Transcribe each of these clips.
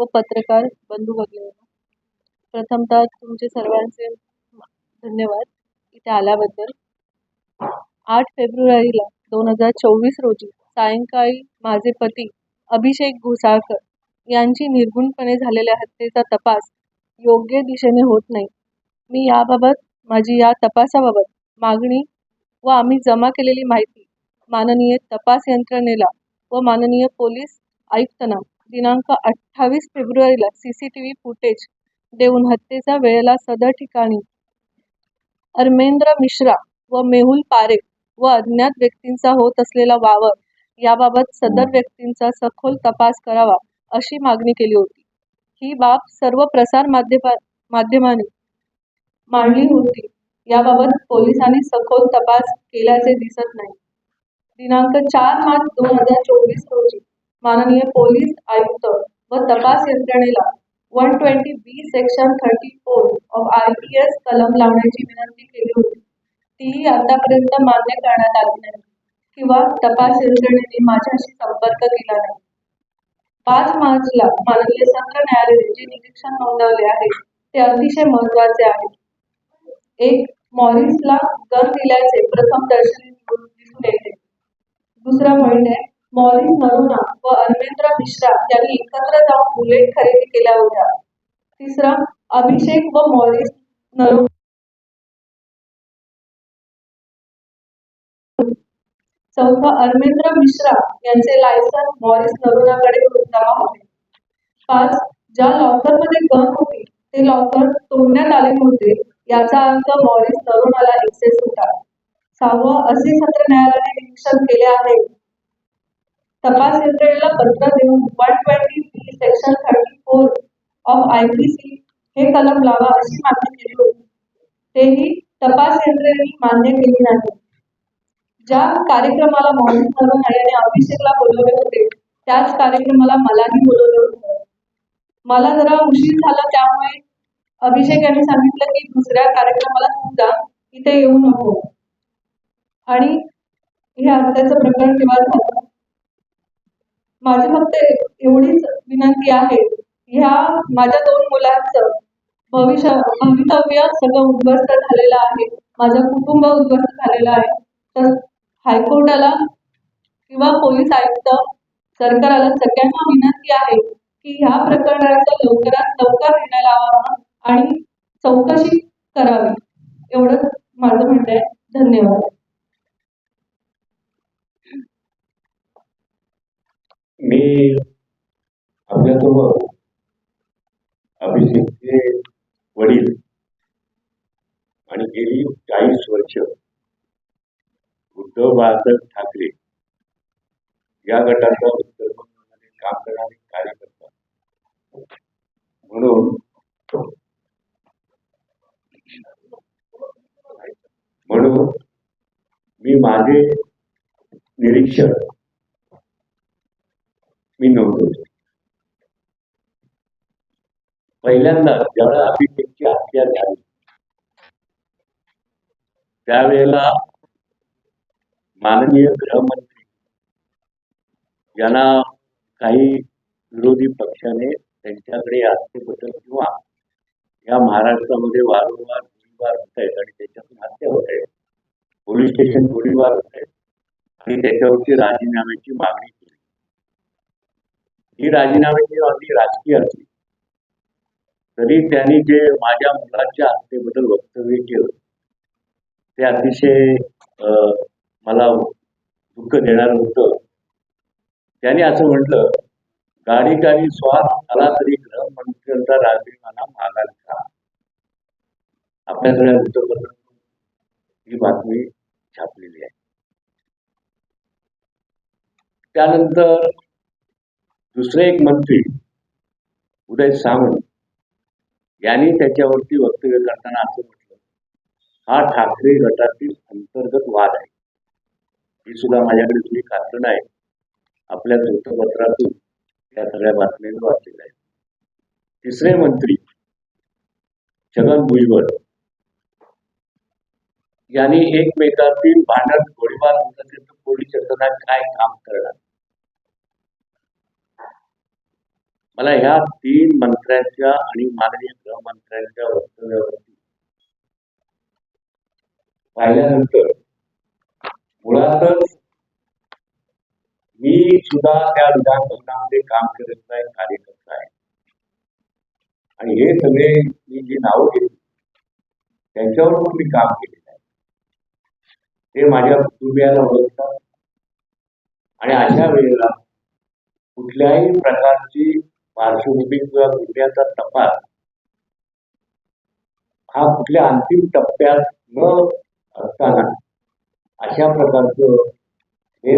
व पत्रकार बंधू भगिनी प्रथमतः तुमचे सर्वांचे धन्यवाद इथे आल्याबद्दल. आठ फेब्रुवारीला दोन हजार चोवीस रोजी सायंकाळी माझे पती अभिषेक घोसाळकर यांची निर्गुणपणे झालेल्या हत्येचा तपास योग्य दिशेने होत नाही. मी याबाबत माझी या तपासाबाबत मागणी व आम्ही जमा केलेली माहिती माननीय तपास यंत्रणेला व माननीय पोलीस आयुक्तांना दिनांक अठ्ठावीस फेब्रुवारीला C C T V footage देऊन हत्येचा वेळेला सदर ठिकाणी अर्मेंद्र मिश्रा व मेहुल पारेख व अज्ञात व्यक्तींचा होत असलेला वावर याबाबत सदर व्यक्तींचा सखोल तपास करावा अशी मागणी केली होती. ही बाब सर्व प्रसार माध्यमा माध्यमांनी मांडली होती. याबाबत पोलिसांनी सखोल तपास केल्याचे दिसत नाही. दिनांक चार मार्च दोन हजार चोवीस रोजी माननीय पोलीस आयुक्त व तपास यंत्रणेला one twenty B section thirty four of I P S कलम लावण्याची विनंती केली होती. तीही आतापर्यंत मान्य करण्यात आली नाही किंवा तपास यंत्रणेने माझ्याशी संपर्क केला नाही. पाच मार्चला माननीय सत्र न्यायालय जे निरीक्षण नोंदवले आहे. ते अतिशय महत्त्वाचे आहे. एक मॉरिसला गन दिल्याचे प्रथम दर्शनी दिसून येते. दुसरं म्हणजे मॉरिस नरुना व अरविंद्र मिश्रा यांनी एकत्र जाऊन बुलेट खरेदी केल्या होत्या. तिसरा अभिषेक व मॉरिस नरुना चौथा अरविंद्र मिश्रा यांचे लायसन मॉरिस नरुणाकडे जमा होते. पाच ज्या लॉकरमध्ये गन होती ते लॉकर तोडण्यात आले होते याचा अर्थ मॉरिस तरुणाला एक्सेस होता. सहावं असे सत्र न्यायालयाने निरीक्षण केले आहे. तपास यंत्रणेला पत्र देऊन one twenty B section thirty four of I P C हे कलम लावा अशी मागणी केली होती. तेही तपास यंत्रणेने मान्य केली नाही. ज्या कार्यक्रमाला मॉरिस नरुना आणि अभिषेकला बोलवले होते त्याच कार्यक्रमाला मलाही बोलवलं होतं. मला जरा उशीर झाला त्यामुळे अभिषेक यांनी सांगितलं की दुसऱ्या कार्यक्रमाला तू जा इथे येऊ नको. आणि हे हत्याचं प्रकरण तेव्हा झालं? माझी फक्त एवढीच विनंती आहे ह्या माझ्या दोन मुलांचं भविष्य भवितव्य सगळं उद्ध्वस्त झालेलं आहे. माझं कुटुंब उद्ध्वस्त झालेलं आहे. तर हायकोर्टाला किंवा पोलीस आयुक्त सरकारला सगळ्यांना विनंती आहे की ह्या प्रकरणाचा लवकरात लवकर निर्णय लावावा आणि चौकशी करावी. एवढंच माझं म्हणणं आहे. धन्यवाद. मी आपल्यासोबत अभिषेकचे वडील आणि गेली चाळीस वर्ष उद्धव बाळासाहेब ठाकरे या गटाचा उत्तरमध्ये काम करणारे कार्यकर्ता. म्हणून म्हणून मी माझे निरीक्षण मी नोंदवतो पहिल्यांदा ज्यावेळेला अभिषेकची हत्या झाली त्यावेळेला माननीय गृहमंत्री यांना काही विरोधी पक्षाने त्यांच्याकडे हत्येबद्दल किंवा या महाराष्ट्रामध्ये वारंवार गोळीबार होत आहेत आणि त्याच्यातून हत्या होत आहेत. पोलीस स्टेशन गोळीबार होत आहेत आणि त्याच्यावरती राजीनाम्याची मागणी ही राजीनाम्याची अगदी राजकीय असली तरी त्यांनी जे माझ्या मुलाच्या हत्येबद्दल वक्तव्य केलं ते अतिशय मला दुःख देणार होतं त्याने असं म्हटलं गाडी गाडी स्वाद आला तरी गृहमंत्र्यांचा राजीनामा मागाल का? आपल्या सगळ्या वृत्तपत्रात ही बातमी छापलेली आहे. त्यानंतर दुसरे एक मंत्री उदय सावंत यांनी त्याच्यावरती वक्तव्य करताना असं म्हटलं हा ठाकरे गटातील अंतर्गत वाद आहे. ही सुद्धा माझ्याकडे जुनी कारण आहे आपल्या वृत्तपत्रातून या सगळ्या बातम्या वाचलेल्या आहेत. तिसरे मंत्री छगन भुजबळ यांनी एकमेकातील भांडण गोळीबार होत असेल तर पोलीस यंत्रणा काय काम करणार? मला ह्या तीन मंत्र्यांच्या आणि माननीय गृहमंत्र्यांच्या वक्तव्यावरती पाहिल्यानंतर मुळातच मी सुद्धा त्या विधानसभामध्ये काम करत आहे कार्यकर्ता आहे. आणि हे सगळे मी जी नावं घेतली त्यांच्यावर पण मी काम केलेलं आहे. ते माझ्या कुटुंबियाला ओळखतात. आणि अशा वेळेला कुठल्याही प्रकारची पार्श्वभूमी किंवा गुन्ह्याचा तपास हा कुठल्या अंतिम टप्प्यात न असताना अशा प्रकारचं हे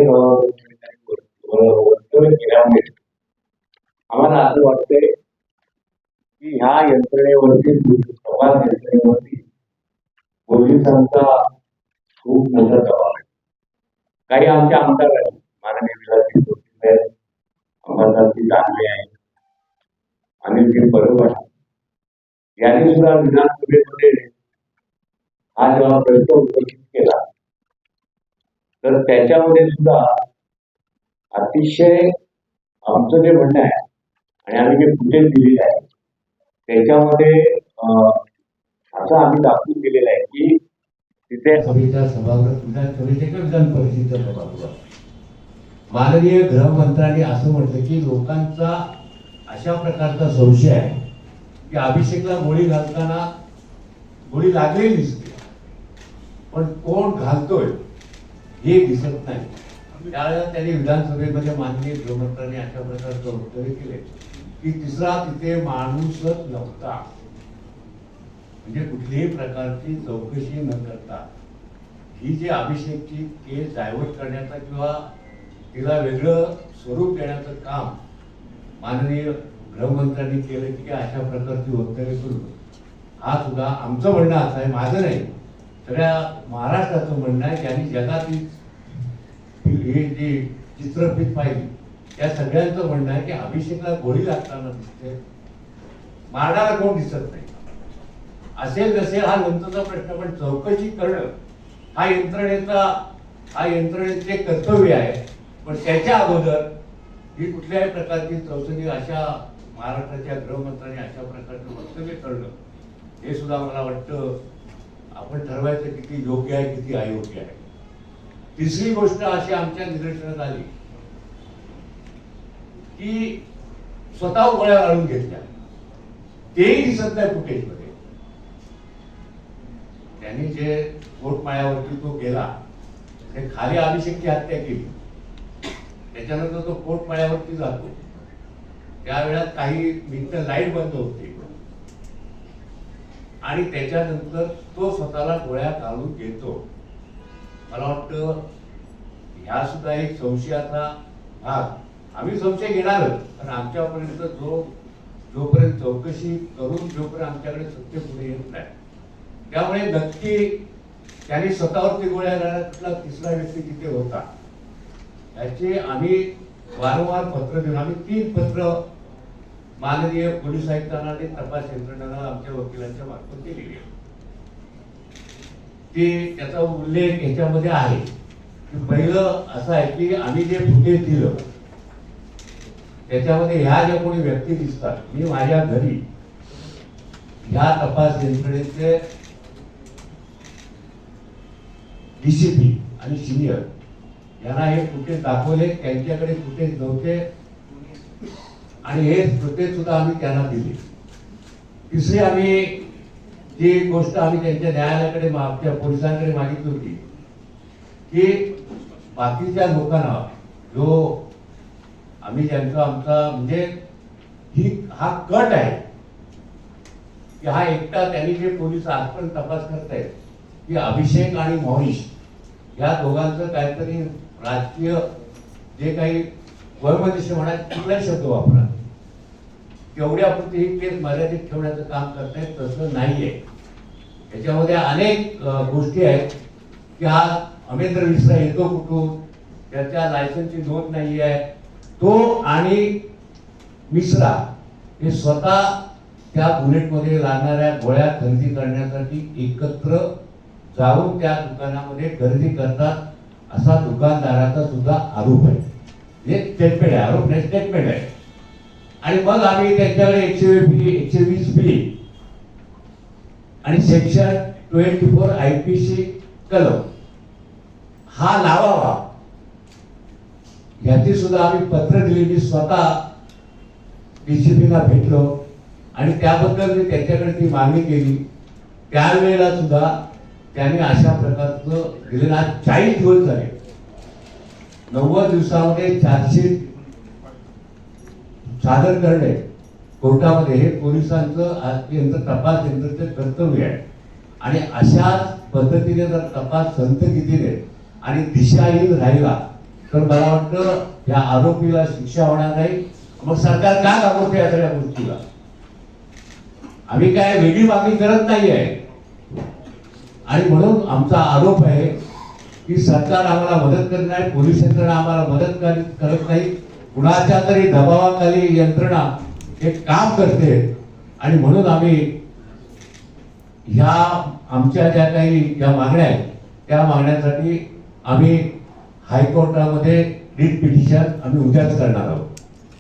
वर्तन केल्यामुळे आम्हाला असं वाटतंय की ह्या यंत्रणेवरती तपास यंत्रणेवरती पोलिसांचा खूप मोठा दबाव आहे. काही आमचे आमदार आहेत माननीय विलासजी जोशी आहेत अंबादासजी दानवे आहेत. अनिलजी परब आहे यांनी सुद्धा विधानसभेमध्ये हा जेव्हा प्रश्न उपस्थित केला तर त्याच्यामध्ये सुद्धा अतिशय आमचं जे म्हणणं आहे आणि आम्ही जे फुटेज दिलेलं आहे त्याच्यामध्ये असं आम्ही दाखवून दिलेलं आहे की तिथे सभेच्या सभागृह विधानसभेच्या विधान परिषदेच्या सभागृह. माननीय गृहमंत्र्यांनी असं म्हटलं की लोकांचा अशा प्रकारचा संशय आहे की अभिषेकला गोळी घालताना गोळी लागलेली दिसते. पण कोण घालतोय हे दिसत नाही. त्यावेळेला त्यांनी विधानसभेमध्ये माननीय गृहमंत्र्यांनी अशा प्रकारचं वक्तव्य केले की तिसरा तिथे माणूसच नव्हता. म्हणजे कुठल्याही प्रकारची चौकशी न करता ही जी अभिषेकची केस डायव्हर्ट करण्याचा किंवा तिला वेगळं स्वरूप देण्याचं काम माननीय गृहमंत्र्यांनी केलं की अशा प्रकारची वक्तव्य करू. हा सुद्धा आमचं म्हणणं असं आहे माझं नाही. सगळ्या महाराष्ट्राचं म्हणणं आहे की आणि जगातील ही जी चित्रफित पाहिली त्या सगळ्यांचं म्हणणं आहे की अभिषेकला गोळी लागताना दिसते. मारणारा कोण दिसत नाही. असेल नसेल हा नंतरचा प्रश्न पण चौकशी करणं हा यंत्रणेचा हा यंत्रणेचे कर्तव्य आहे. पण त्याच्या अगोदर ही कुठल्याही प्रकारची चौकशी अशा महाराष्ट्राच्या गृहमंत्र्यांनी अशा प्रकारचं वक्तव्य करणं हे सुद्धा मला वाटतं आपण ठरवायचं किती योग्य आहे किती अयोग्य आहे. तिसरी गोष्ट अशी आमच्या निदर्शनात आली की स्वतः गोळ्या घालून घेतल्या. तेही दिसत नाही फुटेजमध्ये. त्यांनी जे पोटमाळ्यावरती तो गेला ते खाली अभिषेकची हत्या केली. त्याच्यानंतर तो पोटमाळ्यावरती जातो. त्यावेळात काही भिंत लाइट बंद होते. आणि त्याच्यानंतर तो स्वतःला गोळ्या घालून घेतो. मला वाटतं ह्या सुद्धा एक संशयाचा भाग. आम्ही संशय घेणारच पण आमच्यापर्यंत जो जोपर्यंत चौकशी करून जोपर्यंत आमच्याकडे सत्य पुढे येत नाही. त्यामुळे नक्की त्याने स्वतःवरती गोळ्या घालण्यात कुठला तिसरा व्यक्ती तिथे होता. याचे आम्ही वारंवार पत्र देऊन आम्ही तीन पत्र माननीय पोलीस आयुक्तांना आणि तपास यंत्रणांना आमच्या वकिलांच्या मार्फत केलेली आहे ते त्याचा उल्लेख याच्यामध्ये आहे की पहिलं असं आहे की आम्ही जे फुटेज दिलं त्याच्यामध्ये ह्या ज्या कोणी व्यक्ती दिसतात मी माझ्या घरी ह्या तपास यंत्रणेचे डीसीपी आणि सिनियर यांना हे फुटेज दाखवले त्यांच्याकडे फुटेज नव्हते. आणि हे फुटेज सुद्धा आम्ही त्यांना दिले. तिसरी आम्ही जी गोष्ट आम्ही त्यांच्या न्यायालयाकडे मा- आमच्या पोलिसांकडे मागितली होती की बाकीच्या लोकांना जो आम्ही ज्यांचा आमचा म्हणजे ही हा कट आहे की हा एकटा त्यांनी जे पोलीस आजपर्यंत तपास करतायत की अभिषेक आणि मोहिश या दोघांचं काहीतरी राजकीय जे काही वैमनस्य म्हणा कुठलाही शब्द वापरा. तेवढ्यापुरती ही केस मर्यादित ठेवण्याचं काम करतायत तसं नाहीये. याच्यामध्ये अनेक गोष्टी आहेत की हा अमेंद्र मिश्रा येतो कुठून त्याच्या लायसनची नोंद नाही आहे तो आणि मिश्रा हे स्वतः त्या बुलेटमध्ये लागणाऱ्या गोळ्या खरेदी करण्यासाठी एकत्र जाऊन त्या दुकानामध्ये खरेदी करतात. असा दुकानदाराचा सुद्धा आरोप आहे. हे स्टेटमेंट आहे आरोप नाही स्टेटमेंट आहे. आणि मग आम्ही त्यांच्याकडे एकशे बी एकशे वीस बी आणि section twenty four I P C कलम हा लावावा. याची सुद्धा आम्ही पत्र दिली मी स्वतः डीसीपीला भेटलो. आणि त्याबद्दल मी त्यांच्याकडे ती मागणी केली. त्यावेळेला सुद्धा त्यांनी अशा प्रकारचं दिलेलं आज चाळीस दिवस झाले. नव्वद दिवसामध्ये चार्जशीट सादर करणे कोर्टामध्ये हे पोलिसांचं यंत्र तपास यंत्रचं कर्तव्य आहे. आणि अशाच पद्धतीने जर तपास संतगतीने आणि दिशाहीन राहिला तर मला वाटतं या आरोपीला शिक्षा होणार नाही. मग सरकार का घाबरते या सगळ्या गोष्टीला? आम्ही काय वेगळी मागणी करत नाही आहे आणि म्हणून आमचा आरोप आहे की सरकार आम्हाला मदत करत नाही पोलीस यंत्रणा आम्हाला मदत कर- करत नाही. कुणाच्या तरी दबावाखाली यंत्रणा हे काम करते. आणि म्हणून आम्ही ह्या आमच्या ज्या काही ज्या मागण्या आहेत त्या मागण्यासाठी आम्ही हायकोर्टामध्ये रीट पिटिशन आम्ही उद्याच करणार आहोत.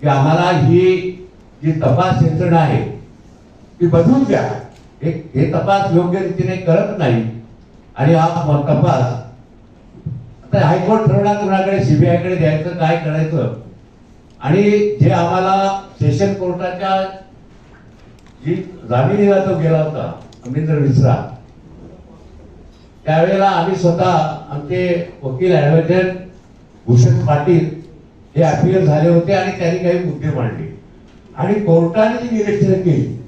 की आम्हाला ही जी तपास यंत्रणा आहे ती बदलून द्या. हे हे तपास योग्य रीतीने करत नाही. आणि हा तपास आता हायकोर्ट ठरवणार कुणाकडे सीबीआयकडे द्यायचं काय करायचं? आणि जे आम्हाला सेशन कोर्टाच्या जी जामिनीला तो गेला होता अमरिंदर मिश्रा. त्यावेळेला आम्ही स्वतः आमचे वकील ॲडव्होकेट भूषण पाटील हे अपियर झाले होते आणि त्यांनी काही मुद्दे मांडले. आणि कोर्टाने जी निरीक्षण केली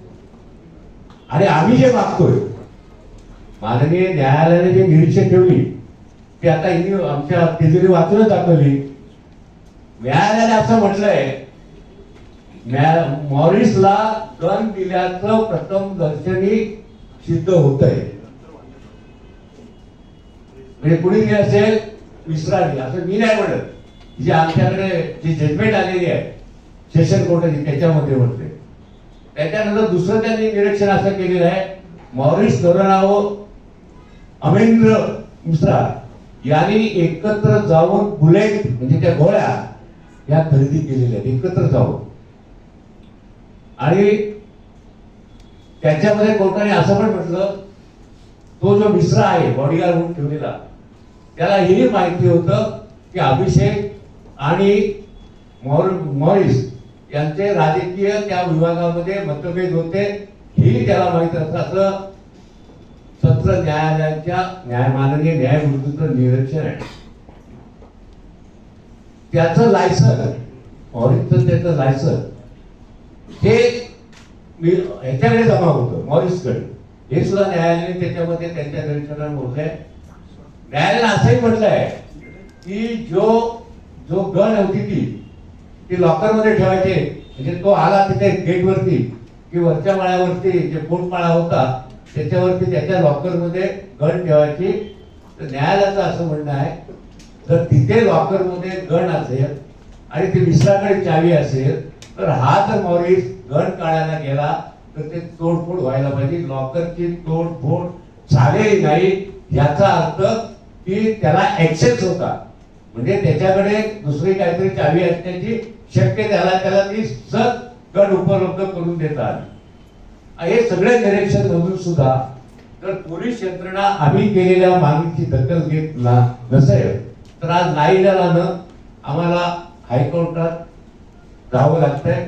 आणि आम्ही जे मागतोय माननीय न्यायालयाने जे निरीक्षण ठेवली ते आता हिनी आमच्या तिजोरी वाचूनच दाखवली. न्यायालयाने असं म्हटलंय न्याय- मॉरिसला गन दिल्याचं प्रथम दर्शनी सिद्ध होत आहे म्हणजे कुणी दिली असेल मिश्राने असं मी नाही म्हणत. जे आमच्याकडे जी जजमेंट आलेली आहे सेशन कोर्टाची त्याच्यामध्ये म्हणते त्याच्यानंतर दुसरं त्यांनी निरीक्षण असं केलेलं आहे. मॉरिस दोरनावो अमेंद्र मिश्रा यांनी एकत्र जाऊन बुलेट म्हणजे त्या गोळ्या या खरेदी केलेल्या आहेत. एकत्र जाऊन. आणि त्याच्यामध्ये कोर्टाने असं पण म्हटलं तो जो मिश्रा आहे बॉडीगार्ड म्हणून ठेवलेला त्याला हेही माहिती होतं की अभिषेक आणि मॉर मॉरिस त्यांचे राजकीय त्या विभागामध्ये मतभेद होते ही त्याला माहीत असतं असं सत्र न्यायालयाच्या न्याय माननीय न्यायमूर्तीचं निरीक्षण आहे. त्याचं लायसन मॉरिसचं त्याचं लायसन हे ह्याच्याकडे जमा होतं मॉरिसकडे. हे सुद्धा न्यायालयाने त्याच्यामध्ये त्यांच्या निरीक्षणात बोललंय न्यायालयाने असंही म्हटलंय की जो जो गण होती ती ती लॉकरमध्ये ठेवायचे. म्हणजे तो आला तिथे गेटवरती की वरच्या माळ्यावरती जे पोटमाळा होता त्याच्यावरती त्याच्या लॉकरमध्ये गण ठेवायची. तर न्यायालयाचं असं म्हणणं आहे जर तिथे लॉकरमध्ये गण असेल आणि ती विसराकडे चावी असेल तर हा जर मॉरिस गण काढायला गेला तर ते तोडफोड व्हायला पाहिजे. लॉकरची तोडफोड झालेली नाही. याचा अर्थ की त्याला ऍक्सेस होता. म्हणजे त्याच्याकडे दुसरी काहीतरी चावी असण्याची शक्य त्याला त्याला ती सत गट उपलब्ध करून देतात हे सगळे निरीक्षण मधून सुद्धा तर पोलीस यंत्रणा आम्ही केलेल्या मागणीची दखल घेत ना- नसेल तर आज नाईलाजानं आम्हाला हायकोर्टात जावं लागतंय.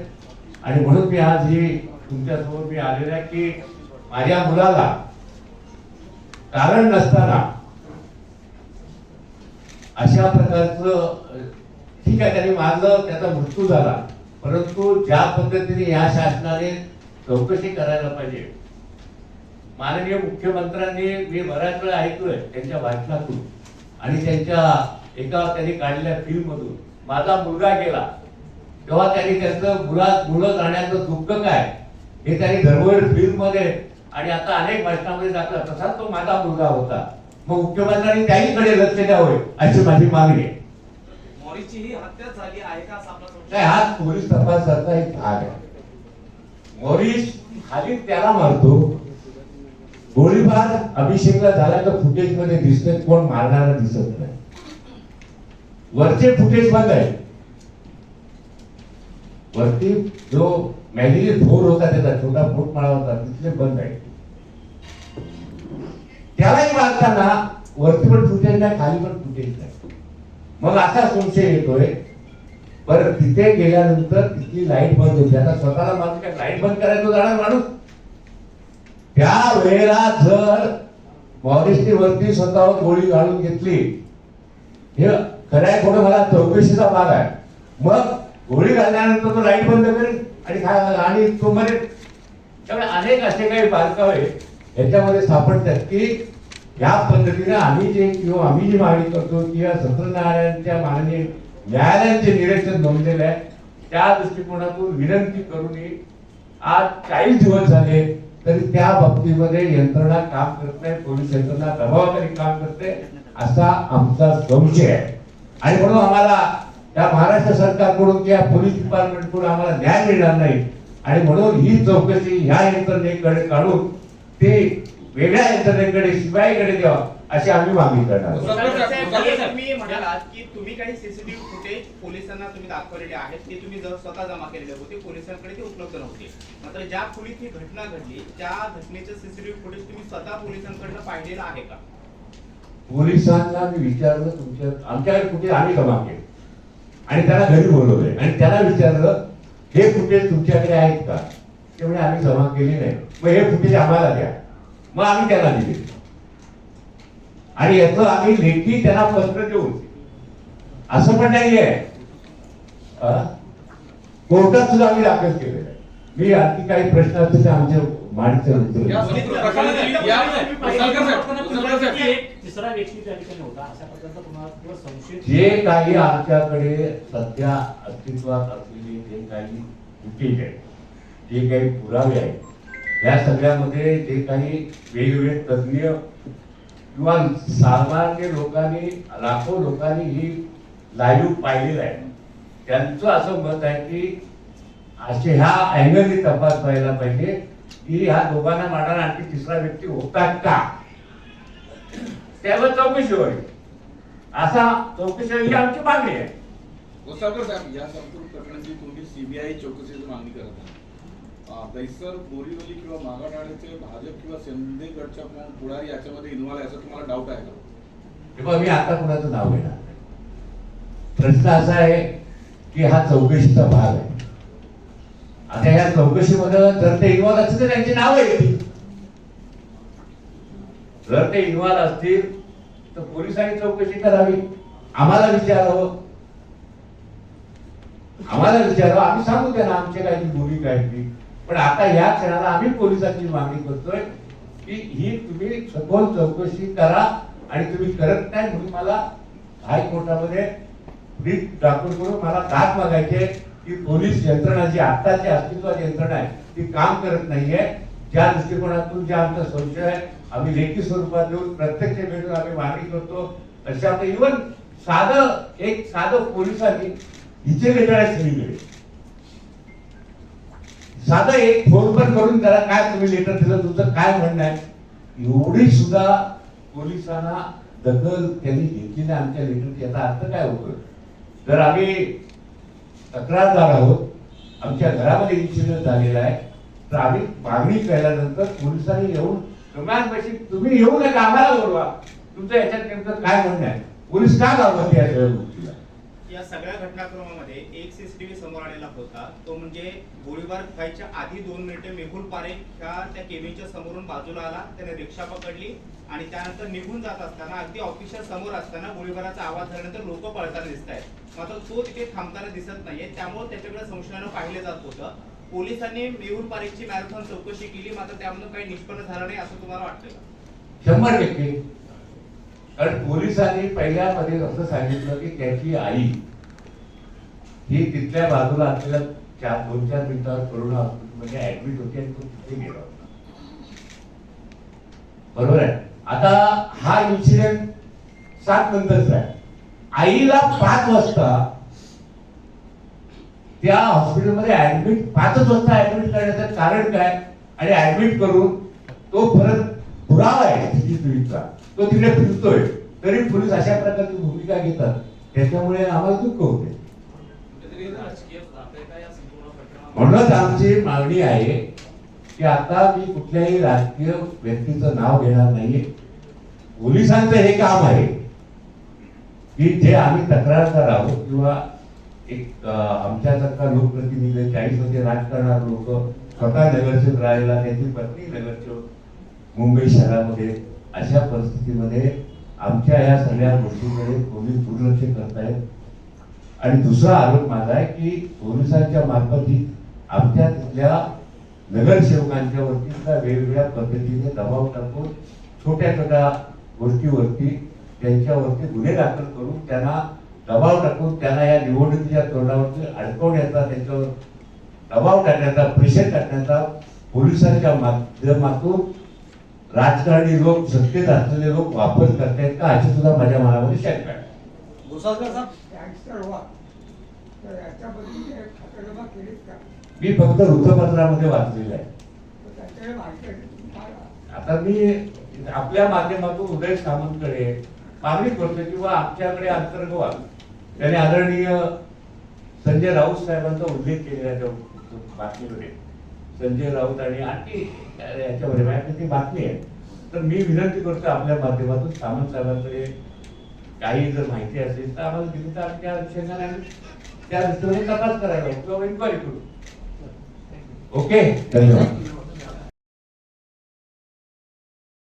आणि म्हणून मी आज ही तुमच्यासमोर मी आलेला आहे की माझ्या मुलाला कारण नसताना अशा प्रकारचं ठीक आहे त्याने मारलं त्याचा मृत्यू झाला. परंतु ज्या पद्धतीने या शासनाने चौकशी करायला पाहिजे. माननीय मुख्यमंत्र्यांनी मी बऱ्याच वेळा ऐकलोय त्यांच्या भाषणातून. आणि त्यांच्या एका त्यांनी काढलेल्या फिल्म मधून माझा मुलगा गेला. तेव्हा त्यांनी त्यांचं मुला मुलं राहण्याचं दुःख काय हे त्यांनी धर्मवीर फिल्ममध्ये आणि आता अनेक भाषणामध्ये दाखला तसाच तो माझा मुलगा होता. मग मुख्यमंत्र्यांनी त्याहीकडे लक्ष द्यावं अशी माझी मागणी आहे. नाही हा पोलीस तपासाचा एक भाग आहे. मोरीश खाली त्याला मारतो. गोळीबार अभिषेकला झाला तर फुटेजमध्ये दिसतोय कोण मारणारा दिसत नाही. वरचे फुटेज बंद आहे वरती जो मॅनेजर फोर होता त्याचा छोटा फोट माळा होता तिथले बंद आहे. त्यालाही मारताना वरती पण फुटेज नाही खाली पण फुटेज नाही मग असा संशय येतोय? बरं तिथे गेल्यानंतर तिथली लाइट बंद होती. आता स्वतःला माणूस काय लाइट बंद करायचं जाणार माणूस? त्या वेळेला जर मॉरिस्टी वरती स्वतःवर गोळी घालून घेतली हे खरं आहे खोटं मला चौकशीचा भाग आहे. मग गोळी घालल्यानंतर तो लाइट बंद करेल आणि खा- आणि तो मध्ये त्यामुळे अनेक असे काही बारकावे याच्यामध्ये सापडतात की या पद्धतीने आम्ही जे किंवा आम्ही जी मागणी करतो किंवा सत्र न्यायालयांच्या माननीय न्यायालयांचे निरीक्षण नोंदलेलं आहे त्या दृष्टिकोनातून विनंती करूनही आज चाळीस दिवस झाले तरी त्या बाबतीमध्ये यंत्रणा काम करत नाही पोलीस यंत्रणा दबावाखाली काम करते असा आमचा संशय आहे. आणि म्हणून आम्हाला त्या महाराष्ट्र सरकारकडून किंवा पोलीस डिपार्टमेंटकडून आम्हाला न्याय मिळणार नाही. आणि म्हणून ही चौकशी ह्या यंत्रणेकडे काढून ते वेगळ्या यंत्रणेकडे शिवाईकडे द्यावा अशी आम्ही मागणी करणार. तुम्ही म्हणालात की तुम्ही काही सीसीटीव्ही फुटेज पोलिसांना तुम्ही दाखवलेले आहेत ते तुम्ही जर स्वतः जमा केलेले होते पोलिसांकडे ते उपलब्ध नव्हते. मात्र ज्या खोलीत ही घटना घडली त्या घटनेचे सीसीटीव्ही फुटेज तुम्ही स्वतः पोलिसांकडनं पाहिलेलं आहे का? पोलिसांना मी विचारलं तुमच्या आमच्याकडे कुठे आम्ही जमा केले. आणि त्याला घरी बोलवले आणि त्याला विचारलं हे फुटेज तुमच्याकडे आहेत का? ते म्हणजे आम्ही जमा केले नाही. मग हे फुटेज आम्हाला द्या. मग आम्ही त्याला दिले. आणि याचं आम्ही लेखी त्यांना पत्र देऊ असं पण नाहीये अं? कोर्टात सुद्धा आम्ही दाखल केलेलं आहे. मी आणखी काही प्रश्न असतील ते आमच्या माणसं जे काही आमच्याकडे सध्या अस्तित्वात असलेले जे काही फुटेज आहे जे काही पुरावे आहेत या सगळ्यामध्ये जे काही वेगवेगळे तज्ज्ञ किंवा सामान्य लोकांनी लाखो लोकांनी ही लाईव्ह पाहिलेलं आहे. त्यांचं असं मत आहे की असे ह्या अँगलनी तपास व्हायला पाहिजे की ह्या दोघांना मारणारा आणखी तिसरा व्यक्ती होता का? त्यावर चौकशी होईल असा चौकशी ही आमची मागणी आहे. हो, या संपूर्ण प्रकरणाची तुम्ही सीबीआय चौकशीची मागणी करत आहे दैसर बोरीवली किंवा मागाठाण्याचे भाजप किंवा शिंदे गटच्या कोण पुढारी याच्यामध्ये इन्व्हॉल्व आहे असं तुम्हाला डाऊट आहे का? तेव्हा मी आता कुणाचं नाव घेणार प्रश्न असा आहे की हा चौकशीचा भाग आहे. आता या चौकशीमध्ये जर ते इन्व्हॉल्व असतील तर त्यांची नावं येतील. जर ते इन्व्हॉल्व असतील तर पोलिसांनी चौकशी करावी. आम्हाला विचारावं. आम्हाला विचारावं. आम्ही सांगू त्यांना आमची काही भूमिका आहे ती पण आता या क्षणाला आम्ही पोलिसांची मागणी करतोय की ही तुम्ही सखोल चौकशी करा आणि तुम्ही करत नाही म्हणून मला हायकोर्टामध्ये ब्रीफ दाखल करून मला दाद मागायचे की पोलीस यंत्रणा जी आत्ताची अस्तित्वाची यंत्रणा आहे ती काम करत नाहीये. ज्या दृष्टिकोनातून जे आमचा संशय आहे आम्ही लेखी स्वरूपात देऊन प्रत्यक्ष भेटून आम्ही मागणी करतो. तशा इव्हन साधं एक साधं पोलिसांनी हिचे लेटर लिहिले साधं एक फोन पण करून त्याला काय तुम्ही लेटर दिलं तुमचं काय म्हणणं आहे? एवढी सुद्धा पोलिसांना दखल त्यांनी घेतली नाही आमच्या लेटरची याचा अर्थ काय होतो? जर आम्ही तक्रारदार आहोत आमच्या घरामध्ये इन्सिडेंट झालेला आहे तर आम्ही मागणी केल्यानंतर पोलिसांनी येऊन कमांडपाशी तुम्ही येऊ नका आम्हाला बोलवा. तुमचं याच्यात नेमकं काय म्हणणं आहे? पोलीस का लावतात या सगळ्या या सगळ्या घटनाक्रमामध्ये एक सीसीटीव्ही समोर आलेला होता. तो म्हणजे गोळीबार व्हायच्या आधी दोन मिनिटे मेहुल पारेख ह्या त्या केबिनच्या समोरून बाजूला आला त्याने रिक्षा पकडली आणि त्यानंतर निघून जात असताना अगदी ऑफिसच्या समोर असताना गोळीबाराचा आवाज झाल्यानंतर लोक पळताना दिसत आहेत. मात्र तो तिथे थांबताना दिसत नाहीये. त्यामुळे त्याच्याकडे संशयानं पाहिलं जात होतं. पोलिसांनी मेहुल पारेखची मॅरेथॉन चौकशी केली मात्र त्यामधून काही निष्पन्न झालं नाही असं तुम्हाला वाटतं शंभर टक्के. कारण पोलिसांनी पहिल्यामध्ये असं सांगितलं की त्याची आई ही तिथल्या बाजूला असलेल्या चार दोन चार मिनिटावर करोना हॉस्पिटलमध्ये ऍडमिट होती आणि तो तिथे गेला होता. बरोबर आहे? आता हा इन्सिडेंट सात नंतरचा आहे. आईला पाच वाजता त्या हॉस्पिटलमध्ये ऍडमिट पाचच वाजता ऍडमिट करण्याचं कारण काय? आणि ऍडमिट करून तो परत पुरावा आहे सीसीटीव्हीचा तो तिकडे फिरतोय. तरी पोलीस अशा प्रकारची भूमिका घेतात. त्याच्यामुळे आम्हाला दुःख होते. म्हणूनच आमची मागणी आहे की आता मी कुठल्याही राजकीय व्यक्तीचं नाव घेणार नाहीये. पोलिसांचं हे काम आहे की जे आम्ही तक्रारदार आहोत किंवा एक आमच्यासारखा लोकप्रतिनिधी चाळीसमध्ये राजकारणार लोक स्वतः नगरसेवक राहायला त्याची पत्नी नगरसेवक मुंबई शहरामध्ये अशा परिस्थितीमध्ये आमच्या या सगळ्या गोष्टीकडे पोलीस दुर्लक्ष करत आहेत आणि दुसरा आरोप माझा आहे की पोलिसांच्या मार्फत ही आमच्या तिथल्या नगरसेवकांच्या वरती सुद्धा वेगवेगळ्या पद्धतीने दबाव टाकून छोट्या छोट्या गोष्टीवरती त्यांच्यावरती गुन्हे दाखल करून त्यांना दबाव टाकून त्यांना या निवडणुकीच्या तोंडावरती अडकवण्याचा त्यांच्यावर दबाव टाकण्याचा प्रेशर टाकण्याचा पोलिसांच्या माध्यमातून राजकारणी लोक सत्तेत असलेले लोक वापर करतायत का? अशी सुद्धा माझ्या मनामध्ये शंका मी फक्त वृत्तपत्रामध्ये वाचलेलं आहे. आता मी आपल्या माध्यमातून उदय सामंतकडे मागणी करतो किंवा आमच्याकडे अंतर्ग व्हावी त्याने आदरणीय संजय राऊत साहेबांचा उल्लेख केलेला आहे त्या बातमीमध्ये. संजय राऊत आणि आणखी याच्यामध्ये माझ्याकडे ती बातमी आहे. तर मी विनंती करतो आपल्या माध्यमातून सामंत साहेबांकडे काही जर माहिती असेल तर आम्हाला दिली तर आम्ही त्या अनुषंगाने आम्ही त्या दृष्टीने तपास करायला किंवा इन्क्वायरी करू. ओके धन्यवाद.